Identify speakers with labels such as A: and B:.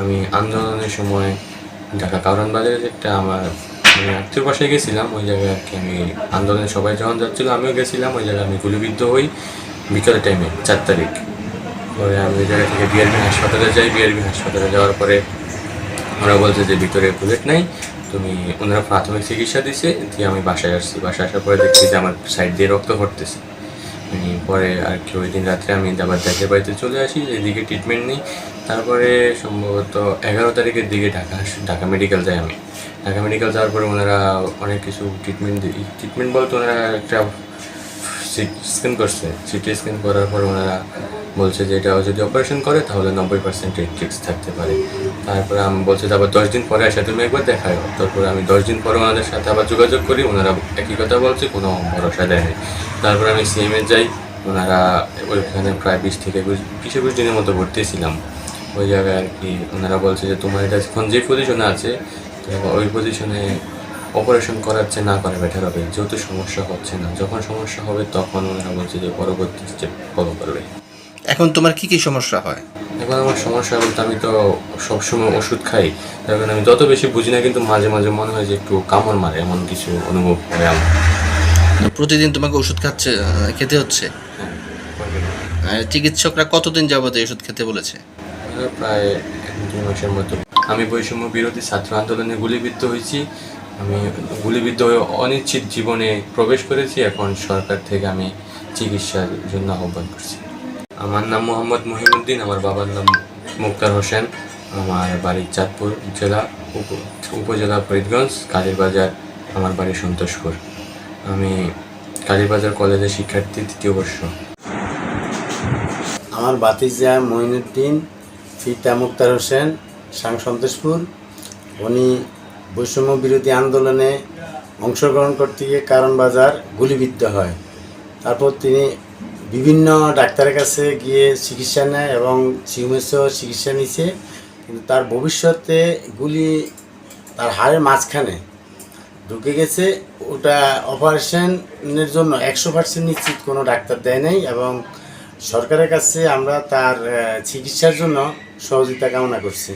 A: আমি আন্দোলনের সময় ঢাকা কারণ বাজারে যে একটা আমার মানে আত্মীয় বাসায় গেছিলাম, ওই জায়গায় আর কি আমি আন্দোলনে সবাই যখন যাচ্ছিল, আমিও গেছিলাম, ওই জায়গায় আমি গুলিবিদ্ধ হই বিকেলের টাইমে চার তারিখ। পরে আমি ওই জায়গা থেকে বিআরবি হাসপাতালে যাই। বিআরবি হাসপাতালে যাওয়ার পরে ওরা বলছে যে, ভিতরে বুলেট নাই, তুমি, ওনারা প্রাথমিক চিকিৎসা দিছে, দিয়ে আমি বাসায় আসছি। বাসায় আসার পরে দেখছি যে, আমার সাইড দিয়ে রক্ত আমি পরে আর কি, ওই দিন রাত্রে আমি আবার দেশের বাড়িতে চলে আসি, এদিকে ট্রিটমেন্ট নিই। তারপরে সম্ভবত এগারো তারিখের দিকে ঢাকা ঢাকা মেডিকেল যাই আমি। ঢাকা মেডিকেল যাওয়ার পরে ওনারা অনেক কিছু ট্রিটমেন্ট ট্রিটমেন্ট বলতে ওনারা একটা স্ক্যান করছে। সিটি স্ক্যান করার পর ওনারা বলছে যে এটা যদি অপারেশন করে, তাহলে নব্বই পার্সেন্ট রিস্ক থাকতে পারে। তারপরে আমি বলছে যে আবার দশ দিন পরে আসে, তুমি একবার দেখায়। তারপরে আমি দশ দিন পরে ওনাদের সাথে আবার যোগাযোগ করি, ওনারা একই কথা বলছে, কোনো ভরসা দেয়নি তারপরে আমি সিএমএ যাই, ওনারা ওইখানে প্রায় বিশ থেকে বিশ দিনের মতো ভর্তি ছিলাম। ওই জায়গায় আর কি, ওনারা বলছে যে, তোমার এটা এখন যে পজিশনে আছে, তো ওই পজিশনে অপারেশন করাচ্ছে না করে বেটার হবে। যেহেতু সমস্যা হচ্ছে না। যখন সমস্যা হবে তখন ওনারা বলছে যে পরবর্তী স্টেপ ফলো করবে।
B: এখন তোমার কি কি সমস্যা হয়?
A: এখন আমার সমস্যা বলতে আমি তো সবসময় ওষুধ খাই। তার কারণে আমি যত বেশি বুঝি না কিন্তু মাঝে মাঝে মনে হয় যে একটু কামড় মারে এমন কিছু অনুভব হয় আমার।
B: প্রতিদিন তোমাকে ওষুধ খাচ্ছে খেতে হচ্ছে? চিকিৎসকরা কতদিন যাবত এই ওষুধ খেতে বলেছে?
A: প্রায় এক দুই মাসের মতো। আমি বৈষম্য বিরোধী ছাত্র আন্দোলনে গুলিবিদ্ধ হয়েছি। আমি গুলিবিদ্ধ হয়ে অনিশ্চিত জীবনে প্রবেশ করেছি। এখন সরকার থেকে আমি চিকিৎসার জন্য আহ্বান করছি। আমার নাম মোহাম্মদ মহিমুদ্দিন আমার বাবার নাম মুক্তার হোসেন। আমার বাড়ি চাঁদপুর জেলা উপজেলা ফরিদগঞ্জ কালীরবাজার আমার বাড়ি সন্তোষপুর। আমি কালীরবাজার কলেজের শিক্ষার্থী, তৃতীয় বর্ষ।
C: আমার বাতিজা মঈনুদ্দিন ফিতা মুক্তার হোসেন, সাং সন্তোষপুর। উনি বৈষম্য বিরোধী আন্দোলনে অংশগ্রহণ করতে গিয়ে কারণ বাজার গুলিবিদ্ধ হয়। তারপর তিনি বিভিন্ন ডাক্তারের কাছে গিয়ে চিকিৎসা নেয় এবং সিউমেসও চিকিৎসা নিছে। কিন্তু তার ভবিষ্যতে গুলি তার হাড়ের মাঝখানে ঢুকে গেছে। ওটা অপারেশনের জন্য একশো পার্সেন্ট নিশ্চিত কোনো ডাক্তার দেয় নাই এবং সরকারের কাছে আমরা তার চিকিৎসার জন্য সহযোগিতা কামনা করছি।